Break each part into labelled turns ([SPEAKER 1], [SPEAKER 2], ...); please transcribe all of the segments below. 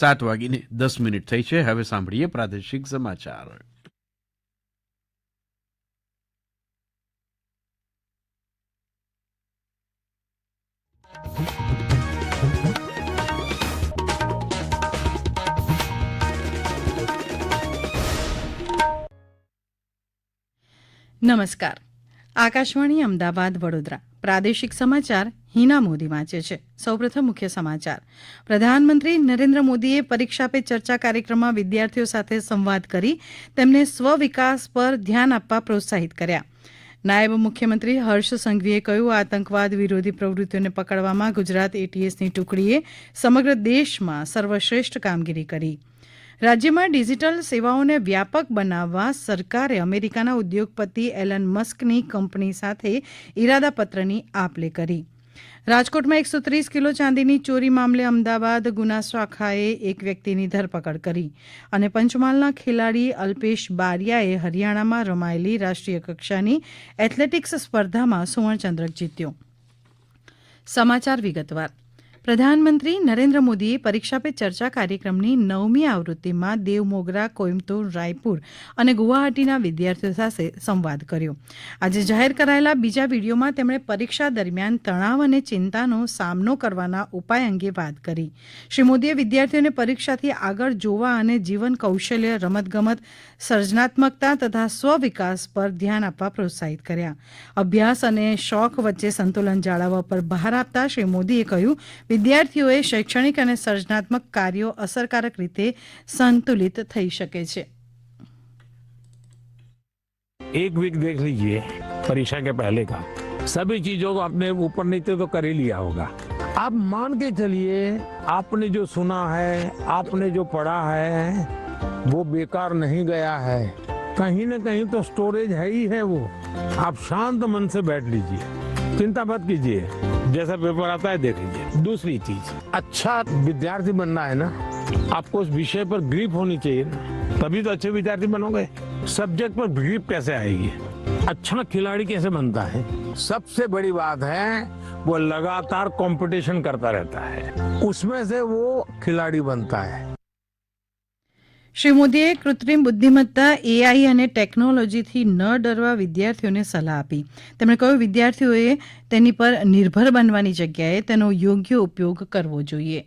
[SPEAKER 1] સાત વાગીને દસ મિનિટ થઈ છે હવે સાંભળીએ પ્રાદેશિક સમાચાર
[SPEAKER 2] નમસ્કાર આકાશવાણી અમદાવાદ વડોદરા પ્રાદેશિક સમાચાર હિના મોદી વાંચે છે સૌપ્રથમ મુખ્ય સમાચાર પ્રધાનમંત્રી નરેન્દ્ર મોદીએ પરીક્ષા પે ચર્ચા કાર્યક્રમમાં વિદ્યાર્થીઓ સાથે સંવાદ કરી તેમને સ્વ વિકાસ પર ધ્યાન આપવા પ્રોત્સાહિત કર્યા નાયબ મુખ્યમંત્રી હર્ષ સંઘવીએ કહ્યું આતંકવાદ વિરોધી પ્રવૃત્તિઓને પકડવામાં ગુજરાત એટીએસની ટુકડીએ સમગ્ર દેશમાં સર્વશ્રેષ્ઠ કામગીરી કરી રાજ્યમાં ડિજિટલ સેવાઓને વ્યાપક બનાવવા સરકારે અમેરિકાના ઉદ્યોગપતિ એલન મસ્કની કંપની સાથે ઇરાદાપત્રની આપ લે કરી રાજકોટમાં એકસો ત્રીસ કિલો ચાંદીની ચોરી મામલે અમદાવાદ ગુના શાખાએ એક વ્યક્તિની ધરપકડ કરી અને પંચમહાલના ખેલાડી અલ્પેશ બારિયાએ હરિયાણામાં રમાયેલી રાષ્ટ્રીય કક્ષાની એથ્લેટિક્સ સ્પર્ધામાં સુવર્ણચંદ્રક જીત્યો સમાચાર વિગતવાર પ્રધાનમંત્રી નરેન્દ્ર મોદીએ પરીક્ષા પે ચર્ચા કાર્યક્રમની નવમી આવૃત્તિમાં દેવમોગરા કોઇમ્બતુર રાયપુર અને ગુવાહાટીના વિદ્યાર્થીઓ સાથે સંવાદ કર્યો આજે જાહેર કરાયેલા બીજા વિડીયોમાં તેમણે પરીક્ષા દરમિયાન તણાવ અને ચિંતાનો સામનો કરવાના ઉપાય અંગે વાત કરી શ્રી મોદીએ વિદ્યાર્થીઓને પરીક્ષાથી આગળ જોવા અને જીવન કૌશલ્ય રમતગમત સર્જનાત્મકતા તથા સ્વ વિકાસ પર ધ્યાન આપવા પ્રોત્સાહિત કર્યા અભ્યાસ અને શોખ વચ્ચે સંતુલન જાળવવા પર ભાર આપતા શ્રી મોદીએ કહ્યું विद्यार्थियों ये शैक्षणिक और सृजनात्मक कार्यों असरकारक रीते संतुलित થઈ શકે છે
[SPEAKER 3] એક વીક દેખ લઈએ પરીક્ષા કે પહેલા કા સભી ચીજો અપને ઉપર નીતિ તો કરી લિયા હોગા આબ માન કે ચલીએ આપને જો સુના હૈ આપને જો પઢા હૈ વો બેકાર નહીં ગયા હૈ કહીં ના કહીં તો સ્ટોરેજ હૈ હી વો આપ શાંત મન સે બેઠ લીજીએ ચિંતા મત કીજીએ जैसा पेपर आता है देख लीजिए दूसरी चीज अच्छा विद्यार्थी बनना है ना आपको उस विषय पर ग्रीप होनी चाहिए ना तभी तो अच्छे विद्यार्थी बनोगे सब्जेक्ट पर ग्रीप कैसे आएगी अच्छा खिलाड़ी कैसे बनता है सबसे बड़ी बात है वो लगातार कंपटीशन करता रहता है उसमें से वो खिलाड़ी बनता है
[SPEAKER 2] શ્રી મોદીએ કૃત્રિમ બુદ્ધિમત્તા એઆઈ અને ટેકનોલોજીથી ન ડરવા વિદ્યાર્થીઓને સલાહ આપી તેમણે કહ્યું વિદ્યાર્થીઓએ તેની પર નિર્ભર બનવાની જગ્યાએ તેનો યોગ્ય ઉપયોગ કરવો જોઈએ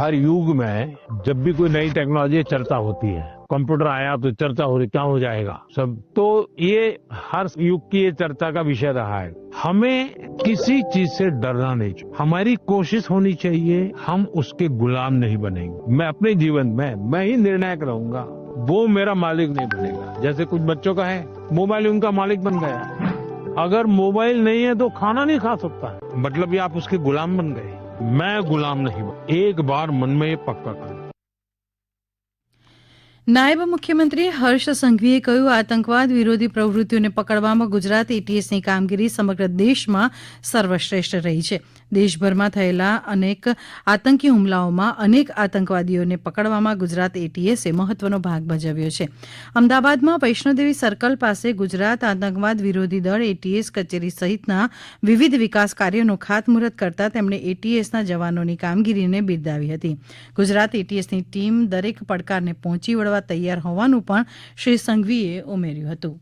[SPEAKER 3] हर युग में जब भी कोई नई टेक्नोलॉजी चर्चा होती है कंप्यूटर आया तो चर्चा हो रही क्या हो जाएगा सब तो ये हर युग की ये चर्चा का विषय रहा है हमें किसी चीज से डरना नहीं चाहिए हमारी कोशिश होनी चाहिए हम उसके गुलाम नहीं बनेंगे मैं अपने जीवन में मैं ही निर्णायक रहूंगा वो मेरा मालिक नहीं बनेगा जैसे कुछ बच्चों का है मोबाइल उनका मालिक बन गया अगर मोबाइल नहीं है तो खाना नहीं खा सकता मतलब ये आप उसके गुलाम बन गए मैं गुलाम नहीं हूं एक बार मन में ये पक्का कर
[SPEAKER 2] નાયબ મુખ્યમંત્રી હર્ષ સંઘવીએ કહ્યું આતંકવાદ વિરોધી પ્રવૃત્તિઓને પકડવામાં ગુજરાત એટીએસની e કામગીરી સમગ્ર દેશમાં સર્વશ્રેષ્ઠ રહી છે દેશભરમાં થયેલા અનેક આતંકી હુમલાઓમાં અનેક આતંકવાદીઓને પકડવામાં ગુજરાત e એટીએસે મહત્વનો ભાગ ભજવ્યો છે અમદાવાદમાં વૈષ્ણોદેવી સર્કલ પાસે ગુજરાત આતંકવાદ વિરોધી દળ એટીએસ e કચેરી સહિતના વિવિધ વિકાસ કાર્યોનું ખાતમુહૂર્ત કરતા તેમણે એટીએસના જવાનોની કામગીરીને બિરદાવી હતી ગુજરાત એટીએસની ટીમ દરેક પડકારને પહોંચી વળવા સાંભળવા તૈયાર હોવાનું પણ શ્રી સંઘવીએ ઉમેર્યું હતું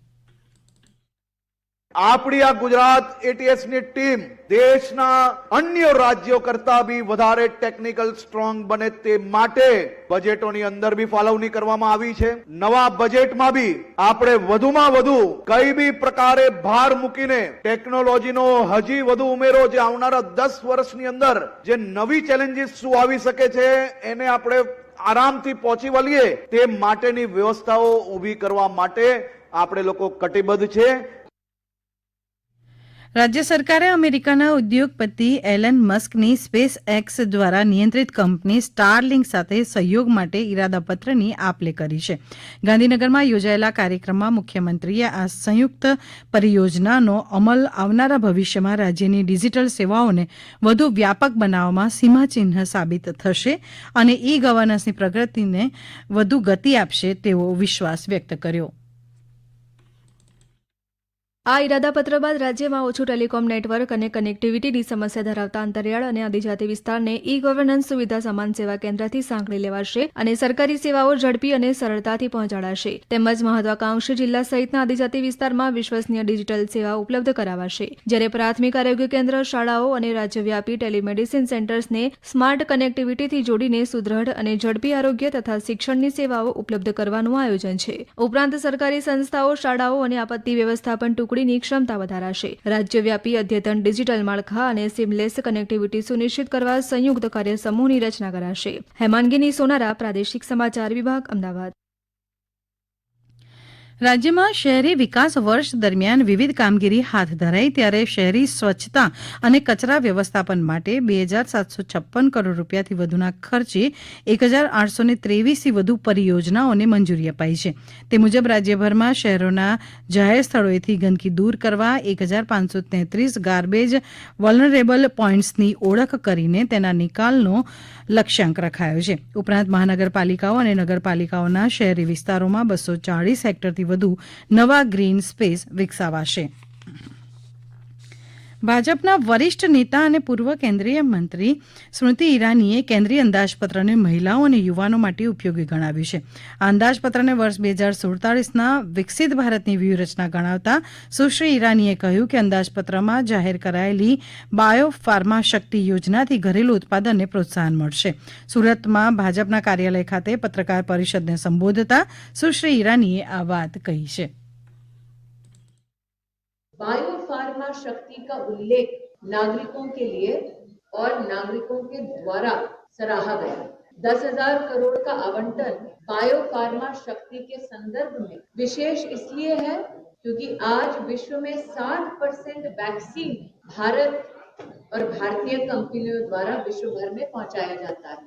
[SPEAKER 4] આપણી આ ગુજરાત એટીએસની ટીમ દેશના અન્ય રાજ્યો કરતા બી વધારે ટેકનિકલ સ્ટ્રોંગ બને તે માટે બજેટોની અંદર બી ફાળવણી કરવામાં આવી છે નવા બજેટમાં બી આપણે વધુમાં વધુ કઈ બી પ્રકારે ભાર મૂકીને ટેકનોલોજીનો હજી વધુ ઉમેરો જે આવનારા દસ વર્ષની અંદર જે નવી ચેલેન્જીસ શું આવી શકે છે એને આપણે આરામથી પહોંચી વળીએ તે માટેની વ્યવસ્થાઓ ઊભી કરવા માટે આપણે લોકો કટિબદ્ધ છે
[SPEAKER 2] રાજ્ય સરકારે અમેરિકાના ઉદ્યોગપતિ એલન મસ્કની સ્પેસ એક્સ દ્વારા નિયંત્રિત કંપની સ્ટારલિંક સાથે સહયોગ માટે ઇરાદાપત્રની આપ લે કરી છે ગાંધીનગરમાં યોજાયેલા કાર્યક્રમમાં મુખ્યમંત્રીએ આ સંયુક્ત પરિયોજનાનો અમલ આવનારા ભવિષ્યમાં રાજ્યની ડિજિટલ સેવાઓને વધુ વ્યાપક બનાવવામાં સીમાચિહ્ન સાબિત થશે અને ઈ ગવર્નન્સની પ્રગતિને વધુ ગતિ આપશે તેવો વિશ્વાસ વ્યક્ત કર્યો આ ઇરાદાપત્ર બાદ રાજ્યમાં ઓછું ટેલિકોમ નેટવર્ક અને કનેક્ટિવિટીની સમસ્યા ધરાવતા અંતરિયાળ અને આદિજાતિ વિસ્તારને ઈ ગવર્નન્સ સુવિધા સમાન સેવા કેન્દ્રથી સાંકળી લેવાશે અને સરકારી સેવાઓ ઝડપી અને સરળતાથી પહોંચાડાશે તેમજ મહત્વાકાંક્ષી જિલ્લા સહિતના આદિજાતિ વિસ્તારમાં વિશ્વસનીય ડિજિટલ સેવા ઉપલબ્ધ કરાવાશે જ્યારે પ્રાથમિક આરોગ્ય કેન્દ્ર શાળાઓ અને રાજ્યવ્યાપી ટેલિમેડિસિન સેન્ટર્સને સ્માર્ટ કનેક્ટિવિટીથી જોડીને સુદ્રઢ અને ઝડપી આરોગ્ય તથા શિક્ષણની સેવાઓ ઉપલબ્ધ કરવાનું આયોજન છે ઉપરાંત સરકારી સંસ્થાઓ શાળાઓ અને આપત્તિ વ્યવસ્થાપન ટુકડી જોડણીની ક્ષમતા વધારાશે રાજ્યવ્યાપી અદ્યતન ડિજિટલ માળખા અને સીમલેસ કનેક્ટિવિટી સુનિશ્ચિત કરવા સંયુક્ત કાર્ય સમૂહની રચના કરાશે હેમાનગીની સોનારા પ્રાદેશિક સમાચાર વિભાગ અમદાવાદ રાજ્યમાં શહેરી વિકાસ વર્ષ દરમિયાન વિવિધ કામગીરી હાથ ધરાઈ ત્યારે શહેરી સ્વચ્છતા અને કચરા વ્યવસ્થાપન માટે બે હજાર સાતસો છપ્પન કરોડ રૂપિયાથી વધુના ખર્ચે એક હજાર આઠસો ને ત્રેવીસથી વધુ પરિયોજનાઓને મંજૂરી અપાઈ છે તે મુજબ રાજ્યભરમાં શહેરોના જાહેર સ્થળોએથી ગંદકી દૂર કરવા એક હજાર પાંચસો તેત્રીસ ગાર્બેજ વલનરેબલ પોઇન્ટ્સની ઓળખ કરીને તેના નિકાલનો લક્ષ્યાંક રખાયો છે ઉપરાંત મહાનગરપાલિકાઓ અને નગરપાલિકાઓના શહેરી વિસ્તારોમાં બસો ચાળીસ હેક્ટરથી વધુ નવા ગ્રીન સ્પેસ વિકસાવાશે ભાજપના વરિષ્ઠ નેતા અને પૂર્વ કેન્દ્રીય મંત્રી સ્મૃતિ ઈરાનીએ કેન્દ્રીય અંદાજપત્રને મહિલાઓ અને યુવાનો માટે ઉપયોગી ગણાવ્યું છે આ અંદાજપત્રને વર્ષ બે હજાર સુડતાલીસના વિકસિત ભારતની વ્યૂહરચના ગણાવતા સુશ્રી ઈરાનીએ કહ્યું કે અંદાજપત્રમાં જાહેર કરાયેલી બાયો ફાર્મા શક્તિ યોજનાથી ઘરેલુ ઉત્પાદનને પ્રોત્સાહન મળશે સુરતમાં ભાજપના કાર્યાલય ખાતે પત્રકાર પરિષદને સંબોધતા સુશ્રી ઈરાનીએ આ વાત કહી છે
[SPEAKER 5] બાયો सूचना शक्ति का उल्लेख नागरिकों के लिए और नागरिकों के द्वारा सराहा गया दस हजार करोड़ का आवंटन बायो फार्मा शक्ति के संदर्भ में विशेष इसलिए है क्योंकि आज विश्व में 60 परसेंट वैक्सीन भारत और भारतीय कंपनियों द्वारा विश्व भर में पहुंचाया जाता है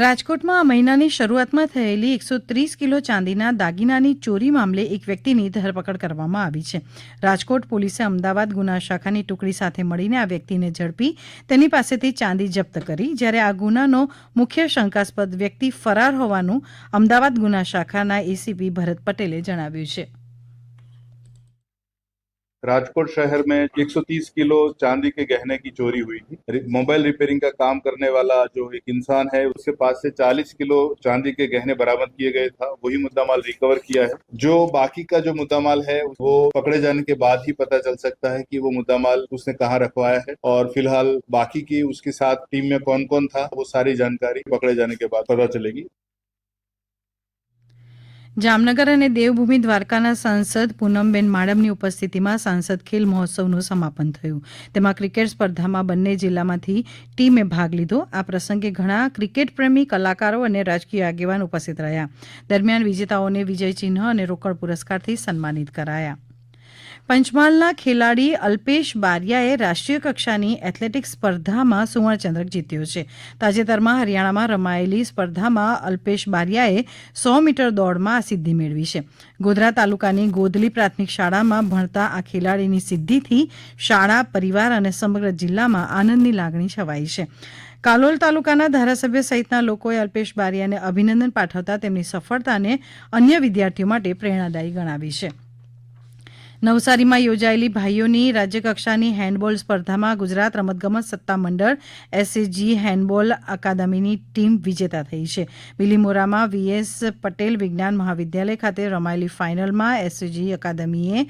[SPEAKER 2] રાજકોટમાં આ મહિનાની શરૂઆતમાં થયેલી એકસો ત્રીસ કિલો ચાંદીના દાગીનાની ચોરી મામલે એક વ્યક્તિની ધરપકડ કરવામાં આવી છે રાજકોટ પોલીસે અમદાવાદ ગુના શાખાની ટુકડી સાથે મળીને આ વ્યક્તિને ઝડપી તેની પાસેથી ચાંદી જપ્ત કરી જ્યારે આ ગુનાનો મુખ્ય શંકાસ્પદ વ્યક્તિ ફરાર હોવાનું અમદાવાદ ગુના શાખાના એસીપી ભરત પટેલે જણાવ્યું છે
[SPEAKER 6] राजकोट शहर में 130 किलो चांदी के गहने की चोरी हुई थी मोबाइल रिपेयरिंग का काम करने वाला जो एक इंसान है उसके पास से 40 किलो चांदी के गहने बरामद किए गए था वही मुद्दा माल रिकवर किया है जो बाकी का जो मुद्दा माल है वो पकड़े जाने के बाद ही पता चल सकता है कि वो मुद्दा माल उसने कहाँ रखवाया है और फिलहाल बाकी की उसके साथ टीम में कौन कौन था वो सारी जानकारी पकड़े जाने के बाद पता चलेगी
[SPEAKER 2] જામનગર અને દેવભૂમિ દ્વારકાના સાંસદ પૂનમબેન માડમની ઉપસ્થિતિમાં સાંસદ ખેલ મહોત્સવનું સમાપન થયું તેમાં ક્રિકેટ સ્પર્ધામાં બંને જિલ્લામાંથી ટીમે ભાગ લીધો આ પ્રસંગે ઘણા ક્રિકેટ પ્રેમી કલાકારો અને રાજકીય આગેવાન ઉપસ્થિત રહ્યા દરમિયાન વિજેતાઓને વિજય ચિહ્ન અને રોકડ પુરસ્કારથી સન્માનિત કરાયા પંચમહાલના ખેલાડી અલ્પેશ બારિયાએ રાષ્ટ્રીય કક્ષાની એથ્લેટિક્સ સ્પર્ધામાં સુવર્ણચંદ્રક જીત્યો છે તાજેતરમાં હરિયાણામાં રમાયેલી સ્પર્ધામાં અલ્પેશ બારિયાએ સો મીટર દોડમાં આ સિદ્ધિ મેળવી છે ગોધરા તાલુકાની ગોધલી પ્રાથમિક શાળામાં ભણતા આ ખેલાડીની સિદ્ધિથી શાળા પરિવાર અને સમગ્ર જિલ્લામાં આનંદની લાગણી છવાઈ છે કાલોલ તાલુકાના ધારાસભ્ય સહિતના લોકોએ અલ્પેશ બારિયાને અભિનંદન પાઠવતા તેમની સફળતાને અન્ય વિદ્યાર્થીઓ માટે પ્રેરણાદાયી ગણાવી છે નવસારીમાં યોજાયેલી ભાઈઓની રાજ્યકક્ષાની હેન્ડબોલ સ્પર્ધામાં ગુજરાત રમતગમત સત્તામંડળ એસએજી હેન્ડબોલ અકાદમીની ટીમ વિજેતા થઈ છે બિલીમોરામાં વીએસ પટેલ વિજ્ઞાન મહાવિદ્યાલય ખાતે રમાયેલી ફાઇનલમાં એસએજી અકાદમીએ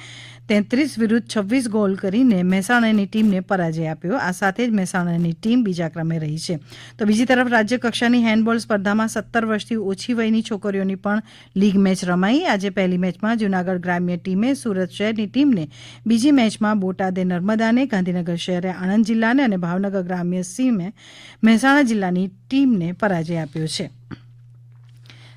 [SPEAKER 2] તેત્રીસ વિરુદ્ધ છવ્વીસ ગોલ કરીને મહેસાણાની ટીમને પરાજય આપ્યો આ સાથે જ મહેસાણાની ટીમ બીજા ક્રમે રહી છે તો બીજી તરફ રાજ્યકક્ષાની હેન્ડબોલ સ્પર્ધામાં સત્તર વર્ષથી ઓછી વયની છોકરીઓની પણ લીગ મેચ રમાઈ આજે પહેલી મેચમાં જૂનાગઢ ગ્રામ્ય ટીમે સુરત શહેરની ગુજરાતની ટીમને બીજી મેચમાં બોટાદે નર્મદાને ગાંધીનગર શહેરે આણંદ જિલ્લાને અને ભાવનગર ગ્રામ્ય સીમે મહેસાણા જિલ્લાની ટીમને પરાજય આપ્યો છે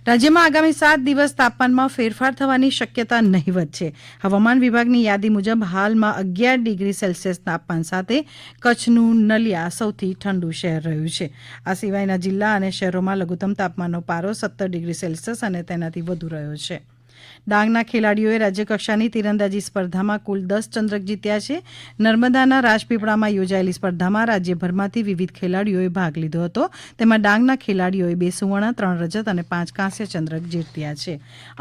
[SPEAKER 2] રાજ્યમાં આગામી સાત દિવસ તાપમાનમાં ફેરફાર થવાની શક્યતા નહીવત છે હવામાન વિભાગની યાદી મુજબ હાલમાં અગિયાર ડિગ્રી સેલ્સિયસ તાપમાન સાથે કચ્છનું નલિયા સૌથી ઠંડુ શહેર રહ્યું છે આ સિવાયના જિલ્લા અને શહેરોમાં લઘુત્તમ તાપમાનનો પારો સત્તર ડિગ્રી સેલ્સિયસ અને તેનાથી વધુ રહ્યો છે ડાંગના ખેલાડીઓએ રાજ્યકક્ષાની તીરંદાજી સ્પર્ધામાં કુલ દસ ચંદ્રક જીત્યા છે નર્મદાના રાજપીપળામાં યોજાયેલી સ્પર્ધામાં રાજ્યભરમાંથી વિવિધ ખેલાડીઓએ ભાગ લીધો હતો તેમાં ડાંગના ખેલાડીઓએ બે સુવર્ણ ત્રણ રજત અને પાંચ કાંસ્ય ચંદ્રક જીત્યા છે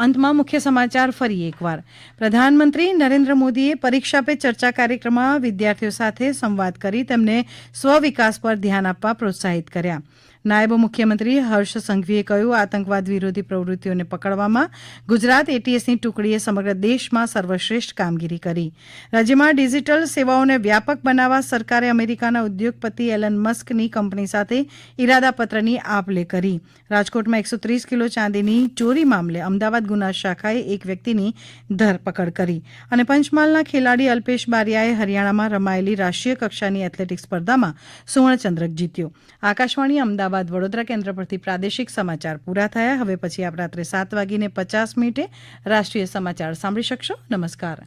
[SPEAKER 2] અંતમાં મુખ્ય સમાચાર ફરી એકવાર પ્રધાનમંત્રી નરેન્દ્ર મોદીએ પરીક્ષા પે ચર્ચા કાર્યક્રમમાં વિદ્યાર્થીઓ સાથે સંવાદ કરી તેમને સ્વ વિકાસ પર ધ્યાન આપવા પ્રોત્સાહિત કર્યા નાયબ મુખ્યમંત્રી હર્ષ સંઘવીએ કહ્યું આતંકવાદ વિરોધી પ્રવૃત્તિઓને પકડવામાં ગુજરાત એટીએસની ટુકડીએ સમગ્ર દેશમાં સર્વશ્રેષ્ઠ કામગીરી કરી રાજ્યમાં ડિજિટલ સેવાઓને વ્યાપક બનાવવા સરકારે અમેરિકાના ઉદ્યોગપતિ એલન મસ્કની કંપની સાથે ઇરાદાપત્રની આપ લે કરી રાજકોટમાં એકસો ત્રીસ કિલો ચાંદીની ચોરી મામલે અમદાવાદ ગુના શાખાએ એક વ્યક્તિની ધરપકડ કરી અને પંચમહાલના ખેલાડી અલ્પેશ બારિયાએ હરિયાણામાં રમાયેલી રાષ્ટ્રીય કક્ષાની એથ્લેટિક સ્પર્ધામાં સુવર્ણચંદ્રક જીત્યો આકાશવાણી અમદાવાદ બાદ વડોદરા કેન્દ્ર પરથી પ્રાદેશિક સમાચાર પૂરા થયા હવે પછી આપ રાત્રે સાત વાગીને પચાસ મિનિટે રાષ્ટ્રીય સમાચાર સાંભળી શકશો નમસ્કાર